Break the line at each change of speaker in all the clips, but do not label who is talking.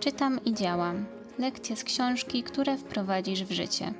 Czytam i działam. Lekcje z książki, które wprowadzisz w życie.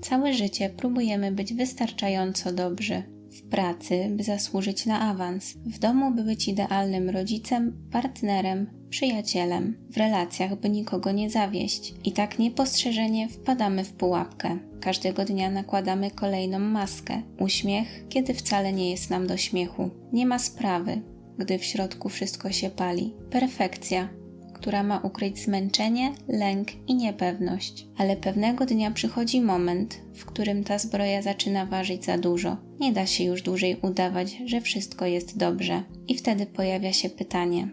Całe życie próbujemy być wystarczająco dobrzy. W pracy, by zasłużyć na awans, w domu, by być idealnym rodzicem, partnerem, przyjacielem, w relacjach, by nikogo nie zawieść. I tak niepostrzeżenie wpadamy w pułapkę. Każdego dnia nakładamy kolejną maskę. Uśmiech, kiedy wcale nie jest nam do śmiechu. Nie ma sprawy, gdy w środku wszystko się pali. Perfekcja, która ma ukryć zmęczenie, lęk i niepewność. Ale pewnego dnia przychodzi moment, w którym ta zbroja zaczyna ważyć za dużo. Nie da się już dłużej udawać, że wszystko jest dobrze. I wtedy pojawia się pytanie: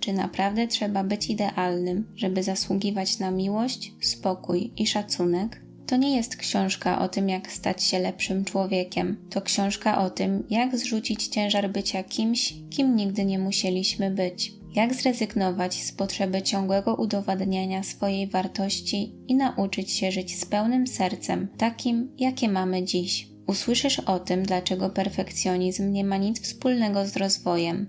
czy naprawdę trzeba być idealnym, żeby zasługiwać na miłość, spokój i szacunek? To nie jest książka o tym, jak stać się lepszym człowiekiem. To książka o tym, jak zrzucić ciężar bycia kimś, kim nigdy nie musieliśmy być. Jak zrezygnować z potrzeby ciągłego udowadniania swojej wartości i nauczyć się żyć z pełnym sercem, takim, jakie mamy dziś. Usłyszysz o tym, dlaczego perfekcjonizm nie ma nic wspólnego z rozwojem,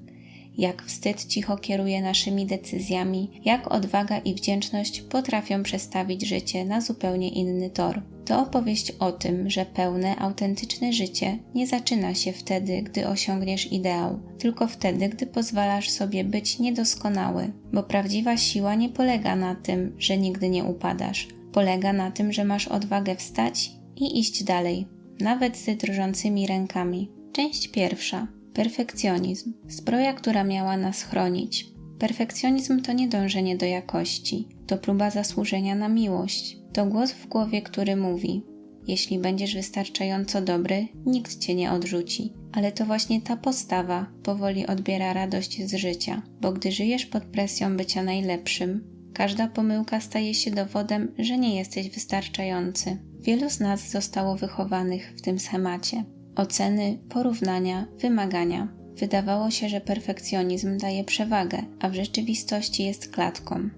jak wstyd cicho kieruje naszymi decyzjami, jak odwaga i wdzięczność potrafią przestawić życie na zupełnie inny tor. To opowieść o tym, że pełne, autentyczne życie nie zaczyna się wtedy, gdy osiągniesz ideał, tylko wtedy, gdy pozwalasz sobie być niedoskonały, bo prawdziwa siła nie polega na tym, że nigdy nie upadasz. Polega na tym, że masz odwagę wstać i iść dalej, nawet z drżącymi rękami. Część pierwsza Perfekcjonizm. Zbroja, która miała nas chronić. Perfekcjonizm to nie dążenie do jakości, to próba zasłużenia na miłość. To głos w głowie, który mówi: Jeśli będziesz wystarczająco dobry, nikt cię nie odrzuci. Ale to właśnie ta postawa powoli odbiera radość z życia, bo gdy żyjesz pod presją bycia najlepszym, każda pomyłka staje się dowodem, że nie jesteś wystarczający. Wielu z nas zostało wychowanych w tym schemacie oceny, porównania, wymagania. Wydawało się, że perfekcjonizm daje przewagę, a w rzeczywistości jest klatką.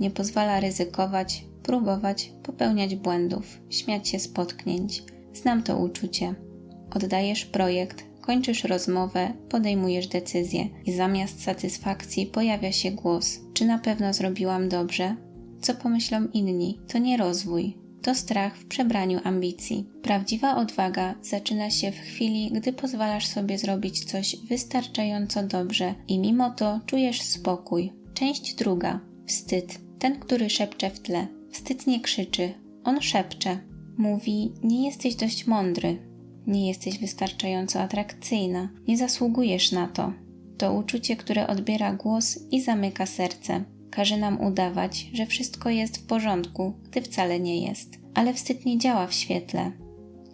Nie pozwala ryzykować, próbować, popełniać błędów, śmiać się z potknięć. Znam to uczucie. Oddajesz projekt, kończysz rozmowę, podejmujesz decyzję i zamiast satysfakcji pojawia się głos: Czy na pewno zrobiłam dobrze? Co pomyślą inni? To nie rozwój, to strach w przebraniu ambicji. Prawdziwa odwaga zaczyna się w chwili, gdy pozwalasz sobie zrobić coś wystarczająco dobrze i mimo to czujesz spokój. Część druga. Wstyd. Ten, który szepcze w tle. Wstyd nie krzyczy, on szepcze. Mówi: Nie jesteś dość mądry, nie jesteś wystarczająco atrakcyjna, nie zasługujesz na to. To uczucie, które odbiera głos i zamyka serce każe nam udawać, że wszystko jest w porządku, gdy wcale nie jest. Ale wstyd nie działa w świetle.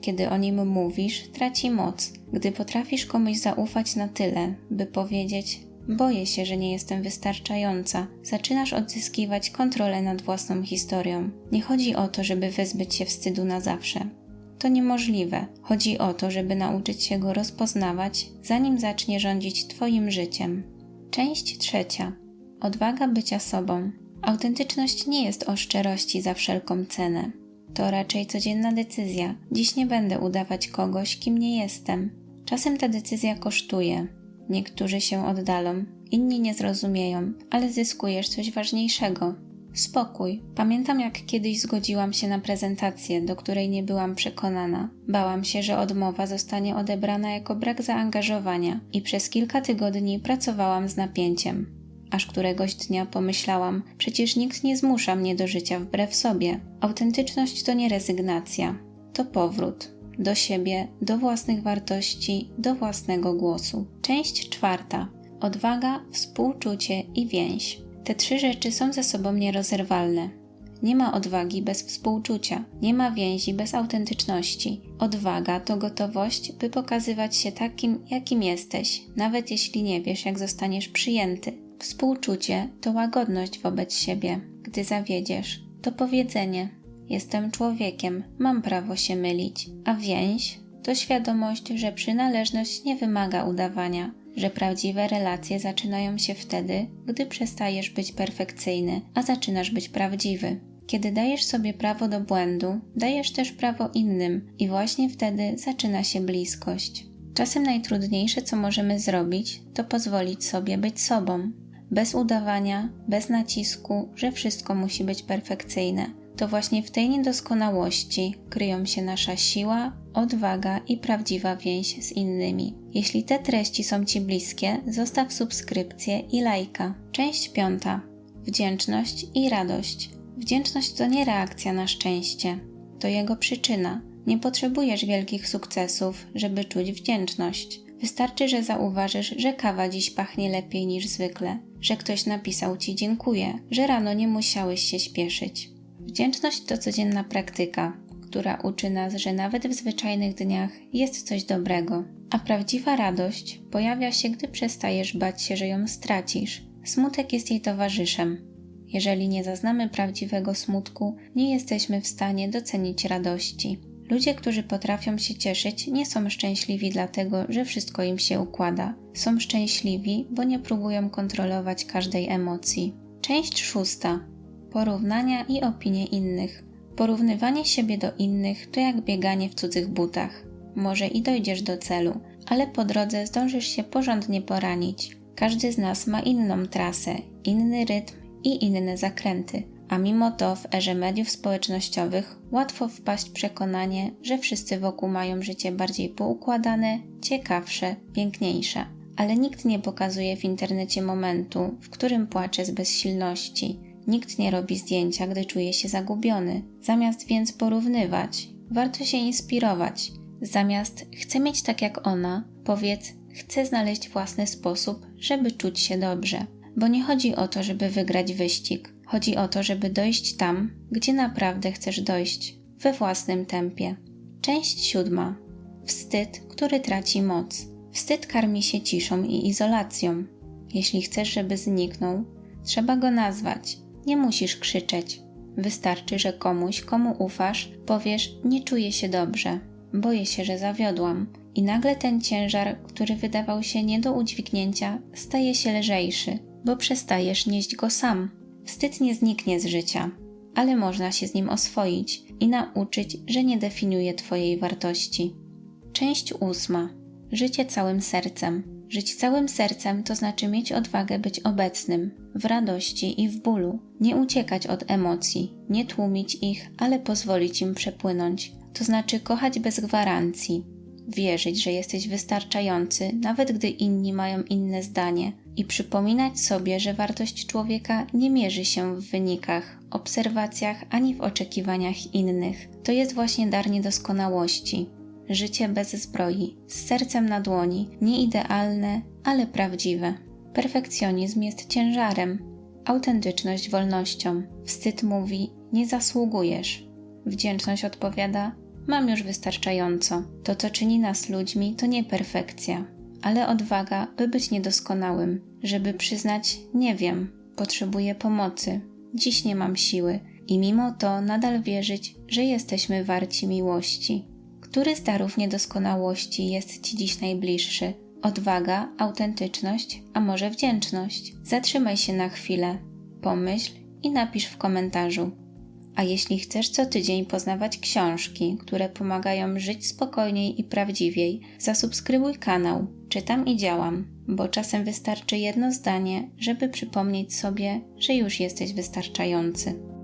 Kiedy o nim mówisz, traci moc. Gdy potrafisz komuś zaufać na tyle, by powiedzieć: Boję się, że nie jestem wystarczająca, zaczynasz odzyskiwać kontrolę nad własną historią. Nie chodzi o to, żeby wyzbyć się wstydu na zawsze. To niemożliwe. Chodzi o to, żeby nauczyć się go rozpoznawać, zanim zacznie rządzić Twoim życiem. Część trzecia. Odwaga bycia sobą. Autentyczność nie jest o szczerości za wszelką cenę. To raczej codzienna decyzja. Dziś nie będę udawać kogoś, kim nie jestem. Czasem ta decyzja kosztuje. Niektórzy się oddalą, inni nie zrozumieją, ale zyskujesz coś ważniejszego. Spokój. Pamiętam, jak kiedyś zgodziłam się na prezentację, do której nie byłam przekonana. Bałam się, że odmowa zostanie odebrana jako brak zaangażowania i przez kilka tygodni pracowałam z napięciem aż któregoś dnia pomyślałam: przecież nikt nie zmusza mnie do życia wbrew sobie. Autentyczność to nie rezygnacja, to powrót do siebie, do własnych wartości, do własnego głosu. Część czwarta: odwaga, współczucie i więź. Te trzy rzeczy są ze sobą nierozerwalne. Nie ma odwagi bez współczucia, nie ma więzi bez autentyczności. Odwaga to gotowość, by pokazywać się takim, jakim jesteś, nawet jeśli nie wiesz, jak zostaniesz przyjęty. Współczucie to łagodność wobec siebie, gdy zawiedziesz. To powiedzenie: Jestem człowiekiem, mam prawo się mylić. A więź to świadomość, że przynależność nie wymaga udawania, że prawdziwe relacje zaczynają się wtedy, gdy przestajesz być perfekcyjny, a zaczynasz być prawdziwy. Kiedy dajesz sobie prawo do błędu, dajesz też prawo innym, i właśnie wtedy zaczyna się bliskość. Czasem najtrudniejsze, co możemy zrobić, to pozwolić sobie być sobą. Bez udawania, bez nacisku, że wszystko musi być perfekcyjne. To właśnie w tej niedoskonałości kryją się nasza siła, odwaga i prawdziwa więź z innymi. Jeśli te treści są Ci bliskie, zostaw subskrypcję i lajka. Część piąta. Wdzięczność i radość. Wdzięczność to nie reakcja na szczęście, to jego przyczyna. Nie potrzebujesz wielkich sukcesów, żeby czuć wdzięczność. Wystarczy, że zauważysz, że kawa dziś pachnie lepiej niż zwykle, że ktoś napisał ci dziękuję, że rano nie musiałeś się śpieszyć. Wdzięczność to codzienna praktyka, która uczy nas, że nawet w zwyczajnych dniach jest coś dobrego. A prawdziwa radość pojawia się, gdy przestajesz bać się, że ją stracisz. Smutek jest jej towarzyszem. Jeżeli nie zaznamy prawdziwego smutku, nie jesteśmy w stanie docenić radości. Ludzie, którzy potrafią się cieszyć, nie są szczęśliwi dlatego, że wszystko im się układa. Są szczęśliwi, bo nie próbują kontrolować każdej emocji. Część szósta. Porównania i opinie innych. Porównywanie siebie do innych to jak bieganie w cudzych butach. Może i dojdziesz do celu, ale po drodze zdążysz się porządnie poranić. Każdy z nas ma inną trasę, inny rytm i inne zakręty, a mimo to w erze mediów społecznościowych łatwo wpaść w przekonanie, że wszyscy wokół mają życie bardziej poukładane, ciekawsze, piękniejsze. Ale nikt nie pokazuje w internecie momentu, w którym płacze z bezsilności. Nikt nie robi zdjęcia, gdy czuje się zagubiony. Zamiast więc porównywać, warto się inspirować. Zamiast chcę mieć tak jak ona, powiedz chcę znaleźć własny sposób, żeby czuć się dobrze. Bo nie chodzi o to, żeby wygrać wyścig. Chodzi o to, żeby dojść tam, gdzie naprawdę chcesz dojść, we własnym tempie. Część siódma. Wstyd, który traci moc. Wstyd karmi się ciszą i izolacją. Jeśli chcesz, żeby zniknął, trzeba go nazwać. Nie musisz krzyczeć. Wystarczy, że komuś, komu ufasz, powiesz: Nie czuję się dobrze, boję się, że zawiodłam. I nagle ten ciężar, który wydawał się nie do udźwignięcia, staje się lżejszy, bo przestajesz nieść go sam. Wstyd nie zniknie z życia, ale można się z nim oswoić i nauczyć, że nie definiuje Twojej wartości. Część ósma. Życie całym sercem. Żyć całym sercem to znaczy mieć odwagę być obecnym, w radości i w bólu, nie uciekać od emocji, nie tłumić ich, ale pozwolić im przepłynąć. To znaczy kochać bez gwarancji, wierzyć, że jesteś wystarczający, nawet gdy inni mają inne zdanie, i przypominać sobie, że wartość człowieka nie mierzy się w wynikach, obserwacjach ani w oczekiwaniach innych. To jest właśnie dar niedoskonałości. Życie bez zbroi, z sercem na dłoni, nieidealne, ale prawdziwe. Perfekcjonizm jest ciężarem, autentyczność wolnością. Wstyd mówi: Nie zasługujesz. Wdzięczność odpowiada: Mam już wystarczająco. To, co czyni nas ludźmi, to nie perfekcja, ale odwaga, by być niedoskonałym, żeby przyznać: Nie wiem, potrzebuję pomocy, dziś nie mam siły, i mimo to nadal wierzyć, że jesteśmy warci miłości. Który z darów niedoskonałości jest Ci dziś najbliższy? Odwaga, autentyczność, a może wdzięczność? Zatrzymaj się na chwilę, pomyśl i napisz w komentarzu. A jeśli chcesz co tydzień poznawać książki, które pomagają żyć spokojniej i prawdziwiej, zasubskrybuj kanał Czytam i działam, bo czasem wystarczy jedno zdanie, żeby przypomnieć sobie, że już jesteś wystarczający.